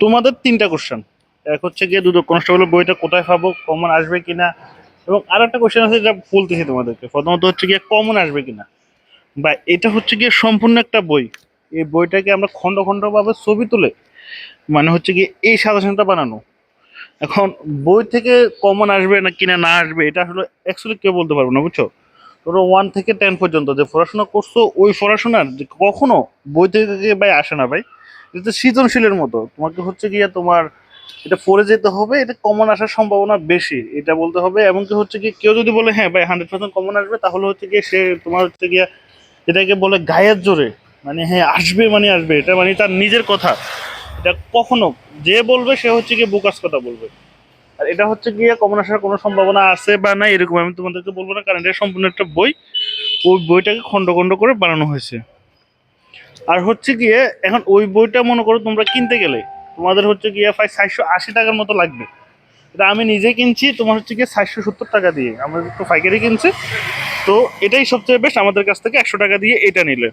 তোমাদের তিনটা কোশ্চেন এক হচ্ছে গিয়ে দুটো কনস্টেবলের বইটা কোথায় পাবো কমন আসবে কিনা? এবং আর একটা কোশ্চেন আছে যেটা বলতেছি তোমাদেরকে। প্রথমত হচ্ছে গিয়ে কমন আসবে কিনা? বা এটা হচ্ছে গিয়ে সম্পূর্ণ একটা বই। এই বইটাকে আমরা খণ্ড খণ্ডভাবে ছবি তুলে মানে হচ্ছে গিয়ে এই সাজেশনটা বানানো। এখন, বই থেকে কমন আসবে না কিনা, না আসবে, এটা আসলে অ্যাকচুয়ালি কেউ বলতে পারব না, বুঝছ? ধরো ওয়ান থেকে টেন পর্যন্ত যে পড়াশোনা করছ, ওই পড়াশোনার কখনো বই থেকে ভাই আসে না ভাই। এটা সৃজনশীলের মতো। তোমাকে হচ্ছে গিয়ে তোমার এটা পড়ে যেতে হবে, এটা কমন আসার সম্ভাবনা বেশি, এটা বলতে হবে। এমনকি হচ্ছে কি কেউ যদি বলে হ্যাঁ ভাই হান্ড্রেড পার্সেন্ট কমন আসবে, তাহলে হচ্ছে গিয়ে সে তোমার হচ্ছে গিয়ে এটাকে বলে গায়ের জোরে। মানে হ্যাঁ আসবে মানে আসবে, এটা মানে তার নিজের কথা। এটা কখনো যে বলবে, সে হচ্ছে গিয়ে বুকাস কথা বলবে। আর এটা হচ্ছে গিয়ে কমন আসার কোনো সম্ভাবনা আছে বা নাই, এরকম আমি তোমাদেরকে বলব না, কারণ এটা সম্পূর্ণ একটা বই। ওই বইটাকে খণ্ড খণ্ড করে বানানো হয়েছে। আর হচ্ছে গিয়ে, এখন ওই বইটা মনে করো তোমরা কিনতে গেলে, তোমাদের হচ্ছে গিয়ে প্রায় চারশো আশি টাকার মতো লাগবে। এটা আমি নিজে কিনছি, তোমার হচ্ছে গিয়ে চারশো সত্তর টাকা দিয়ে। আমাদের তো পাইকারি কিনছে। তো এটাই সবচেয়ে বেস্ট আমাদের কাছ থেকে একশো টাকা দিয়ে এটা নিলে।